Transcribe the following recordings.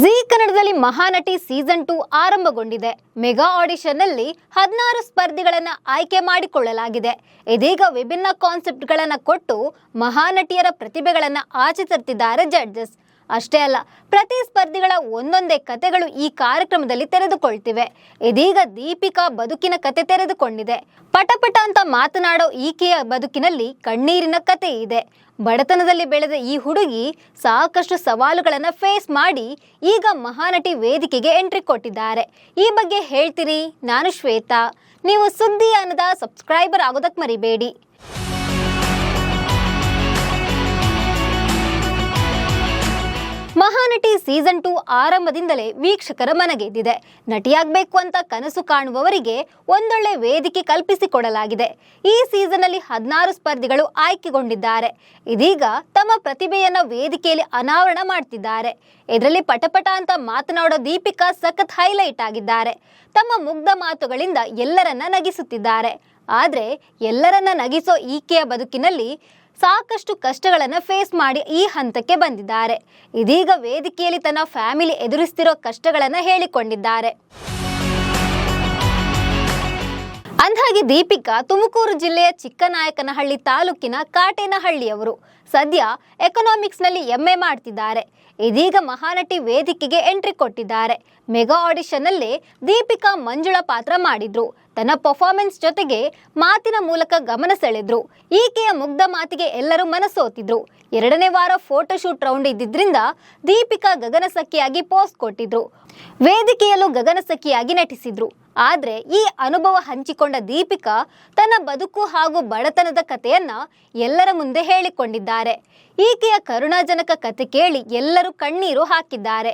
G ಕನ್ನಡದಲ್ಲಿ Mahanati season two ಆರಂಭಗೊಂಡಿದೆ. Mega ಆಡಿಷನ್ನಲ್ಲಿ ಹದಿನಾರು ಸ್ಪರ್ಧಿಗಳನ್ನ ಆಯ್ಕೆ ಮಾಡಿಕೊಳ್ಳಲಾಗಿದೆ. ಇದೀಗ ವಿಭಿನ್ನ ಕಾನ್ಸೆಪ್ಟ್ಗಳನ್ನು ಕೊಟ್ಟು ಮಹಾನಟಿಯರ ಪ್ರತಿಭೆಗಳನ್ನು ಆಚೆ ತರ್ತಿದ್ದಾರೆ ಜಡ್ಜಸ್. ಅಷ್ಟೇ ಅಲ್ಲ ಪ್ರತಿ ಸ್ಪರ್ಧಿಗಳ ಒಂದೊಂದೇ ಕತೆಗಳು ಈ ಕಾರ್ಯಕ್ರಮದಲ್ಲಿ ತೆರೆದುಕೊಳ್ತಿವೆ. ಇದೀಗ ದೀಪಿಕಾ ಬದುಕಿನ ಕತೆ ತೆರೆದುಕೊಂಡಿದೆ. ಪಟಪಟ ಅಂತ ಮಾತನಾಡೋ ಈಕೆಯ ಬದುಕಿನಲ್ಲಿ ಕಣ್ಣೀರಿನ ಕತೆ ಇದೆ. ಬಡತನದಲ್ಲಿ ಬೆಳೆದ ಈ ಹುಡುಗಿ ಸಾಕಷ್ಟು ಸವಾಲುಗಳನ್ನು ಫೇಸ್ ಮಾಡಿ ಈಗ ಮಹಾನಟಿ ವೇದಿಕೆಗೆ ಎಂಟ್ರಿ ಕೊಟ್ಟಿದ್ದಾರೆ. ಈ ಬಗ್ಗೆ ಹೇಳ್ತೀರಿ, ನಾನು ಶ್ವೇತಾ. ನೀವು ಸುದ್ದಿ ಅನ್ನದ ಸಬ್ಸ್ಕ್ರೈಬರ್ ಆಗೋದಕ್ಕೆ ಮರಿಬೇಡಿ. ಮಹಾನಟಿ ಸೀಸನ್ ಟು ಆರಂಭದಿಂದಲೇ ವೀಕ್ಷಕರ ಮನಗೆದ್ದಿದೆ. ನಟಿಯಾಗಬೇಕು ಅಂತ ಕನಸು ಕಾಣುವವರಿಗೆ ಒಂದೊಳ್ಳೆ ವೇದಿಕೆ ಕಲ್ಪಿಸಿಕೊಡಲಾಗಿದೆ. ಈ ಸೀಸನ್ ಅಲ್ಲಿ ಹದಿನಾರು ಸ್ಪರ್ಧಿಗಳು ಆಯ್ಕೆಗೊಂಡಿದ್ದಾರೆ. ಇದೀಗ ತಮ್ಮ ಪ್ರತಿಭೆಯನ್ನ ವೇದಿಕೆಯಲ್ಲಿ ಅನಾವರಣ ಮಾಡ್ತಿದ್ದಾರೆ. ಇದರಲ್ಲಿ ಪಟಪಟ ಅಂತ ಮಾತನಾಡೋ ದೀಪಿಕಾ ಸಖತ್ ಹೈಲೈಟ್ ಆಗಿದ್ದಾರೆ. ತಮ್ಮ ಮುಗ್ಧ ಮಾತುಗಳಿಂದ ಎಲ್ಲರನ್ನ ನಗಿಸುತ್ತಿದ್ದಾರೆ. ಆದರೆ ಎಲ್ಲರನ್ನ ನಗಿಸೋ ಈಕೆಯ ಬದುಕಿನಲ್ಲಿ ಸಾಕಷ್ಟು ಕಷ್ಟಗಳನ್ನು ಫೇಸ್ ಮಾಡಿ ಈ ಹಂತಕ್ಕೆ ಬಂದಿದ್ದಾರೆ. ಇದೀಗ ವೇದಿಕೆಯಲ್ಲಿ ತನ್ನ ಫ್ಯಾಮಿಲಿ ಎದುರಿಸ್ತಿರೋ ಕಷ್ಟಗಳನ್ನು ಹೇಳಿಕೊಂಡಿದ್ದಾರೆ. ಅಂದಾಗೆ ದೀಪಿಕಾ ತುಮಕೂರು ಜಿಲ್ಲೆಯ ಚಿಕ್ಕನಾಯಕನಹಳ್ಳಿ ತಾಲೂಕಿನ ಕಾಟೇನಹಳ್ಳಿಯವರು ಸದ್ಯ ಎಕನಾಮಿಕ್ಸ್ನಲ್ಲಿ ಎ ಮಾಡ್ತಿದ್ದಾರೆ. ಇದೀಗ ಮಹಾನಟಿ ವೇದಿಕೆಗೆ ಎಂಟ್ರಿ ಕೊಟ್ಟಿದ್ದಾರೆ. ಮೆಗಾ ಆಡಿಷನ್ನಲ್ಲಿ ದೀಪಿಕಾ ಮಂಜುಳ ಪಾತ್ರ ಮಾಡಿದ್ರು. ತನ್ನ ಪರ್ಫಾರ್ಮೆನ್ಸ್ ಜೊತೆಗೆ ಮಾತಿನ ಮೂಲಕ ಗಮನ ಸೆಳೆದ್ರು. ಈಕೆಯ ಮುಗ್ಧ ಮಾತಿಗೆ ಎಲ್ಲರೂ ಮನಸೋತಿದ್ರು. ಎರಡನೇ ವಾರ ಫೋಟೋಶೂಟ್ ರೌಂಡ್ ಇದ್ದಿದ್ರಿಂದ ದೀಪಿಕಾ ಗಗನಸಖಿಯಾಗಿ ಪೋಸ್ಟ್ ಕೊಟ್ಟಿದ್ರು. ವೇದಿಕೆಯಲ್ಲೂ ಗಗನಸಖಿಯಾಗಿ ನಟಿಸಿದ್ರು. ಆದ್ರೆ ಈ ಅನುಭವ ಹಂಚಿಕೊಂಡ ದೀಪಿಕಾ ತನ್ನ ಬದುಕು ಹಾಗೂ ಬಡತನದ ಕಥೆಯನ್ನ ಎಲ್ಲರ ಮುಂದೆ ಹೇಳಿಕೊಂಡಿದ್ದಾರೆ. ಈಕೆಯ ಕರುಣಾಜನಕ ಕತೆ ಕೇಳಿ ಎಲ್ಲರೂ ಕಣ್ಣೀರು ಹಾಕಿದ್ದಾರೆ.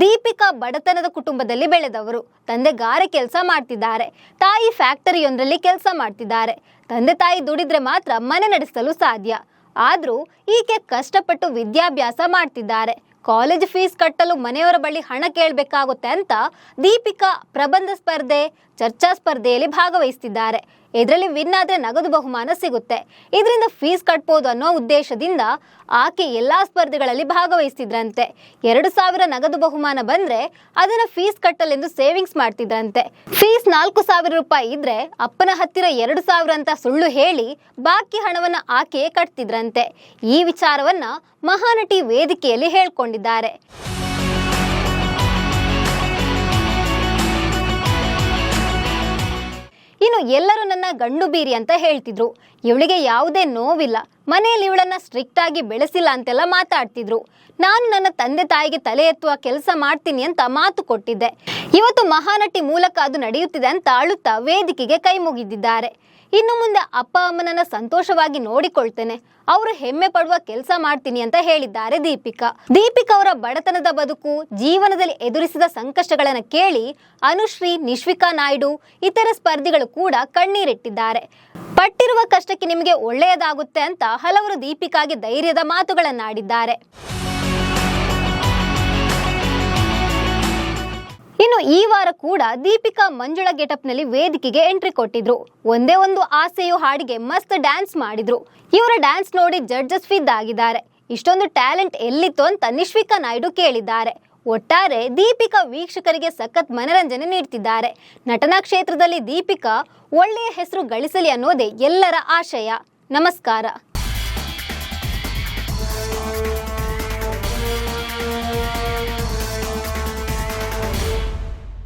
ದೀಪಿಕಾ ಬಡತನದ ಕುಟುಂಬದಲ್ಲಿ ಬೆಳೆದವರು. ತಂದೆ ಗಾರೆ ಕೆಲಸ ಮಾಡ್ತಿದ್ದಾರೆ. ತಾಯಿ ಫ್ಯಾಕ್ಟರಿಯೊಂದರಲ್ಲಿ ಕೆಲಸ ಮಾಡ್ತಿದ್ದಾರೆ. ತಂದೆ ತಾಯಿ ದುಡಿದ್ರೆ ಮಾತ್ರ ಮನೆ ನಡೆಸಲು ಸಾಧ್ಯ. ಆದ್ರೂ ಈಕೆ ಕಷ್ಟಪಟ್ಟು ವಿದ್ಯಾಭ್ಯಾಸ ಮಾಡ್ತಿದ್ದಾರೆ. ಕಾಲೇಜ್ ಫೀಸ್ ಕಟ್ಟಲು ಮನೆಯವರ ಬಳಿ ಹಣ ಕೇಳಬೇಕಾಗುತ್ತೆ ಅಂತ ದೀಪಿಕಾ ಪ್ರಬಂಧ ಸ್ಪರ್ಧೆ ಚರ್ಚಾ ಸ್ಪರ್ಧೆಯಲ್ಲಿ ಭಾಗವಹಿಸ್ತಿದ್ದಾರೆ. ಇದರಲ್ಲಿ ವಿನ್ ಆದರೆ ನಗದು ಬಹುಮಾನ ಸಿಗುತ್ತೆ. ಇದರಿಂದ ಫೀಸ್ ಕಟ್ಬೋದು ಅನ್ನೋ ಉದ್ದೇಶದಿಂದ ಆಕೆ ಎಲ್ಲಾ ಸ್ಪರ್ಧೆಗಳಲ್ಲಿ ಭಾಗವಹಿಸ್ತಿದ್ರಂತೆ. ಎರಡು ಸಾವಿರ ನಗದು ಬಹುಮಾನ ಬಂದ್ರೆ ಅದನ್ನ ಫೀಸ್ ಕಟ್ಟಲೆಂದು ಸೇವಿಂಗ್ಸ್ ಮಾಡ್ತಿದ್ರಂತೆ. ಫೀಸ್ ನಾಲ್ಕು ಸಾವಿರ ರೂಪಾಯಿ ಇದ್ರೆ ಅಪ್ಪನ ಹತ್ತಿರ ಎರಡು ಸಾವಿರ ಅಂತ ಸುಳ್ಳು ಹೇಳಿ ಬಾಕಿ ಹಣವನ್ನ ಆಕೆಯೇ ಕಟ್ತಿದ್ರಂತೆ. ಈ ವಿಚಾರವನ್ನ ಮಹಾನಟಿ ವೇದಿಕೆಯಲ್ಲಿ ಹೇಳ್ಕೊಂಡಿದ್ದಾರೆ. ಇನ್ನು ಎಲ್ಲರೂ ನನ್ನ ಗಂಡು ಬೀರಿ ಅಂತ ಹೇಳ್ತಿದ್ರು. ಇವಳಿಗೆ ಯಾವುದೇ ನೋವಿಲ್ಲ. ಮನೆಯಲ್ಲಿ ಇವಳನ್ನ ಸ್ಟ್ರಿಕ್ಟ್ ಆಗಿ ಬೆಳೆಸಿಲ್ಲ ಅಂತೆಲ್ಲ ಮಾತಾಡ್ತಿದ್ರು. ನಾನು ನನ್ನ ತಂದೆ ತಾಯಿಗೆ ತಲೆ ಎತ್ತುವ ಕೆಲಸ ಮಾಡ್ತೀನಿ ಅಂತ ಮಾತು ಕೊಟ್ಟಿದ್ದೆ. ಇವತ್ತು ಮಹಾನಟಿ ಮೂಲಕ ಅದು ನಡೆಯುತ್ತಿದೆ ಅಂತ ಅಳುತ್ತಾ ವೇದಿಕೆಗೆ ಕೈ ಮುಗಿದಿದ್ದಾರೆ. ಇನ್ನು ಮುಂದೆ ಅಪ್ಪ ಅಮ್ಮನನ್ನ ಸಂತೋಷವಾಗಿ ನೋಡಿಕೊಳ್ತೇನೆ. ಅವರು ಹೆಮ್ಮೆ ಪಡುವ ಕೆಲಸ ಮಾಡ್ತೀನಿ ಅಂತ ಹೇಳಿದ್ದಾರೆ ದೀಪಿಕಾ. ದೀಪಿಕಾ ಅವರ ಬಡತನದ ಬದುಕು, ಜೀವನದಲ್ಲಿ ಎದುರಿಸಿದ ಸಂಕಷ್ಟಗಳನ್ನು ಕೇಳಿ ಅನುಶ್ರೀ, ನಿಶ್ವಿಕಾ ನಾಯ್ಡು, ಇತರ ಸ್ಪರ್ಧಿಗಳು ಕೂಡ ಕಣ್ಣೀರಿಟ್ಟಿದ್ದಾರೆ. ಪಟ್ಟಿರುವ ಕಷ್ಟಕ್ಕೆ ನಿಮಗೆ ಒಳ್ಳೆಯದಾಗುತ್ತೆ ಅಂತ ಹಲವರು ದೀಪಿಕಾಗೆ ಧೈರ್ಯದ ಮಾತುಗಳನ್ನಾಡಿದ್ದಾರೆ. ಈ ವಾರ ಕೂಡ ದೀಪಿಕಾ ಮಂಜುಳ ಗೆಟಪ್ನಲ್ಲಿ ವೇದಿಕೆಗೆ ಎಂಟ್ರಿ ಕೊಟ್ಟಿದ್ರು. ಒಂದೇ ಒಂದು ಆಸೆಯು ಹಾಡಿಗೆ ಮಸ್ತ್ ಡ್ಯಾನ್ಸ್ ಮಾಡಿದ್ರು. ಇವರ ಡ್ಯಾನ್ಸ್ ನೋಡಿ ಜಡ್ಜಸ್ ಫಿದ್ ಆಗಿದ್ದಾರೆ ಇಷ್ಟೊಂದು ಟ್ಯಾಲೆಂಟ್ ಎಲ್ಲಿತ್ತು ಅಂತ ನಿಶ್ವಿಕಾ ನಾಯ್ಡು ಕೇಳಿದ್ದಾರೆ. ಒಟ್ಟಾರೆ ದೀಪಿಕಾ ವೀಕ್ಷಕರಿಗೆ ಸಖತ್ ಮನರಂಜನೆ ನೀಡ್ತಿದ್ದಾರೆ. ನಟನಾ ಕ್ಷೇತ್ರದಲ್ಲಿ ದೀಪಿಕಾ ಒಳ್ಳೆಯ ಹೆಸರು ಗಳಿಸಲಿ ಅನ್ನೋದೇ ಎಲ್ಲರ ಆಶಯ. ನಮಸ್ಕಾರ.